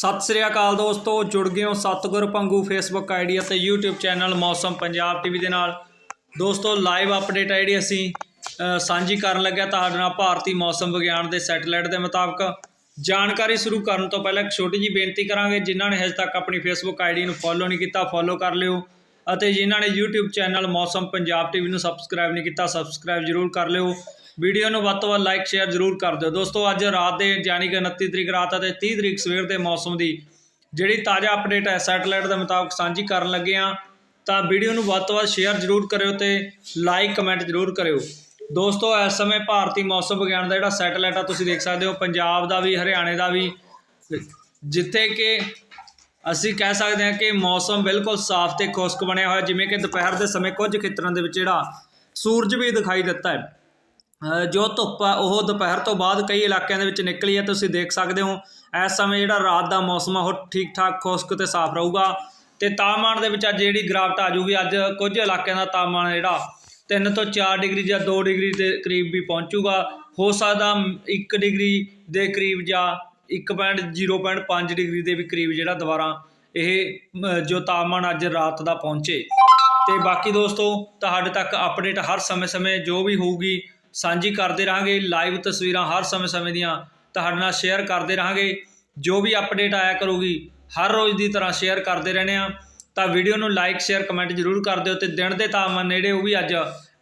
ਸਤਿ ਸ੍ਰੀ ਅਕਾਲ ਦੋਸਤੋ, ਜੁੜ ਗਏ ਹੋ ਸਤਗੁਰ ਪੰਗੂ ਫੇਸਬੁੱਕ ਆਈਡੀ ਅਤੇ YouTube channel Mausam Punjab TV ਦੇ ਨਾਲ। ਦੋਸਤੋ ਲਾਈਵ ਅਪਡੇਟ ਆਈਡੀ ਅਸੀਂ ਸਾਂਝੀ ਕਰਨ ਲੱਗਿਆ ਤੁਹਾਡੇ ਨਾਲ ਭਾਰਤੀ ਮੌਸਮ ਵਿਗਿਆਨ ਦੇ ਸੈਟੇਲਾਈਟ ਦੇ ਮੁਤਾਬਕ। ਜਾਣਕਾਰੀ ਸ਼ੁਰੂ ਕਰਨ ਤੋਂ ਪਹਿਲਾਂ ਇੱਕ ਛੋਟੀ ਜੀ ਬੇਨਤੀ ਕਰਾਂਗੇ, ਜਿਨ੍ਹਾਂ ਨੇ ਹਜੇ ਤੱਕ ਆਪਣੀ ਫੇਸਬੁੱਕ ਆਈਡੀ ਨੂੰ ਫੋਲੋ ਨਹੀਂ ਕੀਤਾ ਫੋਲੋ ਕਰ ਲਿਓ। ਅਤੇ ਜਿਨ੍ਹਾਂ ਨੇ YouTube ਚੈਨਲ ਮੌਸਮ ਪੰਜਾਬ ਟੀਵੀ ਨੂੰ ਸਬਸਕ੍ਰਾਈਬ ਨਹੀਂ ਕੀਤਾ ਸਬਸਕ੍ਰਾਈਬ ਜ਼ਰੂਰ ਕਰ ਲਿਓ। ਵੀਡੀਓ ਨੂੰ ਵੱਧ ਤੋਂ ਵੱਧ ਲਾਈਕ ਸ਼ੇਅਰ ਜ਼ਰੂਰ ਕਰ ਦਿਓ। ਦੋਸਤੋ, ਅੱਜ ਰਾਤ ਦੇ ਯਾਨੀ ਕਿ 29 ਤਰੀਕ ਰਾਤ ਅਤੇ 30 ਤਰੀਕ ਸਵੇਰ ਦੇ ਮੌਸਮ ਦੀ ਜਿਹੜੀ ਤਾਜ਼ਾ ਅਪਡੇਟ ਹੈ ਸੈਟੇਲਾਈਟ ਦੇ ਮੁਤਾਬਕ ਸਾਂਝੀ ਕਰਨ ਲੱਗੇ ਹਾਂ। ਤਾਂ ਵੀਡੀਓ ਨੂੰ ਵੱਧ ਤੋਂ ਵੱਧ ਸ਼ੇਅਰ ਜ਼ਰੂਰ ਕਰਿਓ ਤੇ ਲਾਈਕ ਕਮੈਂਟ ਜ਼ਰੂਰ ਕਰਿਓ। ਦੋਸਤੋ, ਇਸ ਸਮੇਂ ਭਾਰਤੀ ਮੌਸਮ ਵਿਗਿਆਨ ਦਾ ਜਿਹੜਾ ਸੈਟੇਲਾਈਟ ਆ, ਤੁਸੀਂ ਦੇਖ ਸਕਦੇ ਹੋ, ਪੰਜਾਬ ਦਾ ਵੀ, ਹਰਿਆਣੇ ਦਾ ਵੀ। ਜਿੱਥੇ ਕਿ ਅਸੀਂ ਕਹਿ ਸਕਦੇ ਹਾਂ ਕਿ ਮੌਸਮ ਬਿਲਕੁਲ ਸਾਫ਼ ਤੇ ਖੁਸ਼ਕ ਬਣਿਆ ਹੋਇਆ, ਜਿਵੇਂ ਕਿ ਦੁਪਹਿਰ ਦੇ ਸਮੇਂ ਕੁਝ ਖੇਤਰਾਂ ਦੇ ਵਿੱਚ ਜਿਹੜਾ ਸੂਰਜ ਵੀ ਦਿਖਾਈ ਦਿੱਤਾ ਹੈ। ਜੋ ਧੁੱਪ ਆ, ਉਹ ਦੁਪਹਿਰ ਤੋਂ ਬਾਅਦ ਕਈ ਇਲਾਕਿਆਂ ਦੇ ਵਿੱਚ ਨਿਕਲੀ ਹੈ, ਤੁਸੀਂ ਦੇਖ ਸਕਦੇ ਹੋ। ਇਸ ਸਮੇਂ ਜਿਹੜਾ ਰਾਤ ਦਾ ਮੌਸਮ ਆ, ਉਹ ਠੀਕ ਠਾਕ ਖੁਸ਼ਕ ਤੇ ਸਾਫ਼ ਰਹੂਗਾ। ਤੇ ਤਾਪਮਾਨ ਦੇ ਵਿੱਚ ਅੱਜ ਜਿਹੜੀ ਗਿਰਾਵਟ ਆ ਜੂਗੀ ਅੱਜ ਕੁਝ ਇਲਾਕਿਆਂ ਦਾ ਤਾਪਮਾਨ ਜਿਹੜਾ 3 ਤੋਂ 4 ਡਿਗਰੀ ਜਾਂ 2 ਡਿਗਰੀ ਦੇ ਕਰੀਬ ਵੀ ਪਹੁੰਚੂਗਾ। ਹੋ ਸਕਦਾ 1 ਡਿਗਰੀ ਦੇ ਕਰੀਬ ਜਾਂ 1.0.5 ਡਿਗਰੀ ਦੇ ਵੀ ਕਰੀਬ ਜਿਹੜਾ ਦੁਬਾਰਾ ਇਹ ਜੋ ਤਾਪਮਾਨ ਅੱਜ ਰਾਤ ਦਾ ਪਹੁੰਚੇ। ਤੇ ਬਾਕੀ ਦੋਸਤੋ, ਤੁਹਾਡੇ ਤੱਕ ਅਪਡੇਟ ਹਰ ਸਮੇਂ-ਸਮੇਂ ਜੋ ਵੀ ਹੋਊਗੀ ਸਾਂਝੀ ਕਰਦੇ ਰਹਾਂਗੇ ਲਾਈਵ ਤਸਵੀਰਾਂ ਹਰ ਸਮੇਂ-ਸਮੇਂ ਦੀਆਂ ਤੁਹਾਡੇ ਨਾਲ ਸ਼ੇਅਰ ਕਰਦੇ ਰਹਾਂਗੇ। ਜੋ ਵੀ ਅਪਡੇਟ ਆਇਆ ਕਰੂਗੀ, ਹਰ ਰੋਜ਼ ਦੀ ਤਰ੍ਹਾਂ ਸ਼ੇਅਰ ਕਰਦੇ ਰਹਿੰਦੇ ਆ ਤਾਂ ਵੀਡੀਓ ਨੂੰ ਲਾਈਕ ਸ਼ੇਅਰ ਕਮੈਂਟ ਜ਼ਰੂਰ ਕਰ ਦਿਓ ਤੇ ਦਿਨ ਦੇ ਤਾਪਮਾਨ ਨੇੜੇ ਉਹ ਵੀ ਅੱਜ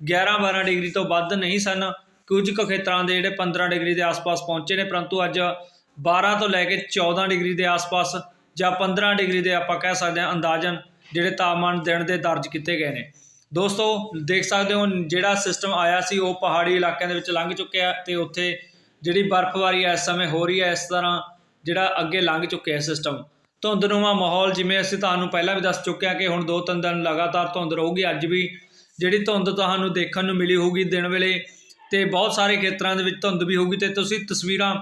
11-12 ਡਿਗਰੀ ਤੋਂ ਵੱਧ ਨਹੀਂ ਸਨ। ਕੁਝ ਕੁ ਖੇਤਰਾਂ ਦੇ ਜਿਹੜੇ 15 ਡਿਗਰੀ ਦੇ ਆਸ-ਪਾਸ ਪਹੁੰਚੇ ਨੇ, ਪਰੰਤੂ ਅੱਜ 12 ਤੋਂ ਲੈ ਕੇ 14 ਡਿਗਰੀ ਦੇ ਆਸ-ਪਾਸ ਜਾਂ 15 ਡਿਗਰੀ ਦੇ ਆਪਾਂ ਕਹਿ ਸਕਦੇ ਹਾਂ ਅੰਦਾਜ਼ਨ ਜਿਹੜੇ ਤਾਪਮਾਨ ਦਿਨ ਦੇ ਦਰਜ ਕੀਤੇ ਗਏ ਨੇ। ਦੋਸਤੋ, ਦੇਖ ਸਕਦੇ ਹੋ ਜਿਹੜਾ ਸਿਸਟਮ ਆਇਆ ਸੀ, ਉਹ ਪਹਾੜੀ ਇਲਾਕਿਆਂ ਦੇ ਵਿੱਚ ਲੰਘ ਚੁੱਕਿਆ ਤੇ ਉੱਥੇ ਜਿਹੜੀ ਬਰਫ਼ਬਾਰੀ ਇਸ ਸਮੇਂ ਹੋ ਰਹੀ ਹੈ, ਇਸ ਤਰ੍ਹਾਂ ਜਿਹੜਾ ਅੱਗੇ ਲੰਘ ਚੁੱਕਿਆ ਸਿਸਟਮ ਧੁੰਦਨੁਮਾ ਮਾਹੌਲ ਜਿਵੇਂ ਅਸੀਂ ਤੁਹਾਨੂੰ ਪਹਿਲਾਂ ਵੀ ਦੱਸ ਚੁੱਕੇ ਹਾਂ ਕਿ ਹੁਣ ਦੋ ਤਿੰਨ ਦਿਨ ਲਗਾਤਾਰ ਧੁੰਦ ਰਹੂਗੀ, ਅੱਜ ਵੀ ਜਿਹੜੀ ਧੁੰਦ ਤੁਹਾਨੂੰ ਦੇਖਣ ਨੂੰ ਮਿਲੀ ਹੋਊਗੀ ਦਿਨ ਵੇਲੇ ਤੇ ਬਹੁਤ ਸਾਰੇ ਖੇਤਰਾਂ ਦੇ ਵਿੱਚ ਧੁੰਦ ਵੀ ਹੋਊਗੀ ਤੇ ਤੁਸੀਂ ਤਸਵੀਰਾਂ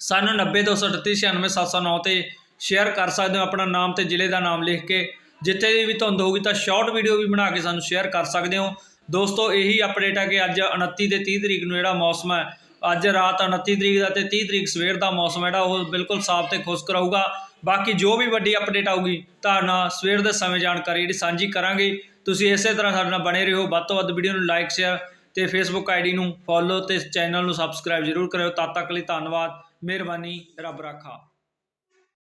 ਸਾਨੂੰ 9023896709 ਤੇ ਸ਼ੇਅਰ ਕਰ ਸਕਦੇ ਹੋ। ਆਪਣਾ ਨਾਮ ਤੇ ਜ਼ਿਲ੍ਹੇ ਦਾ ਨਾਮ ਲਿਖ ਕੇ ਜਿੱਥੇ ਦੀ ਵੀ ਧੁੰਦ ਹੋਊਗੀ ਤਾਂ ਸ਼ਾਰਟ ਵੀਡੀਓ ਵੀ ਬਣਾ ਕੇ ਸਾਨੂੰ ਸ਼ੇਅਰ ਕਰ ਸਕਦੇ ਹੋ। ਦੋਸਤੋ, ਇਹੀ ਅਪਡੇਟ ਹੈ ਕਿ ਅੱਜ 29 ਤੇ 30 ਤਰੀਕ ਨੂੰ ਜਿਹੜਾ ਮੌਸਮ ਹੈ, ਅੱਜ ਰਾਤ 29 ਤਰੀਕ ਦਾ ਤੇ 30 ਤਰੀਕ ਸਵੇਰ ਦਾ ਮੌਸਮ ਜਿਹੜਾ ਉਹ ਬਿਲਕੁਲ ਸਾਫ਼ ਤੇ ਖੁਸ਼ਕ ਰਹੂਗਾ। ਬਾਕੀ ਜੋ ਵੀ ਵੱਡੀ ਅਪਡੇਟ ਆਊਗੀ ਤੁਹਾਡੇ ਨਾਲ ਸਵੇਰ ਦੇ ਸਮੇਂ ਜਾਣਕਾਰੀ ਜਿਹੜੀ ਸਾਂਝੀ ਕਰਾਂਗੇ। ਤੁਸੀਂ ਇਸੇ ਤਰ੍ਹਾਂ ਸਾਡੇ ਨਾਲ ਬਣੇ ਰਹੋ। ਵੱਧ ਤੋਂ ਵੱਧ ਵੀਡੀਓ ਨੂੰ ਲਾਈਕ ਸ਼ੇਅਰ ਤੇ ਫੇਸਬੁੱਕ ਆਈਡੀ ਨੂੰ ਫੋਲੋ ਤੇ ਚੈਨਲ ਨੂੰ ਸਬਸਕ੍ਰਾਈਬ ਜ਼ਰੂਰ ਕਰਿਓ। ਤਦ ਤੱਕ ਲਈ ਧੰਨਵਾਦ। ਮਿਹਰਬਾਨੀ। ਰੱਬ ਰਾਖਾ।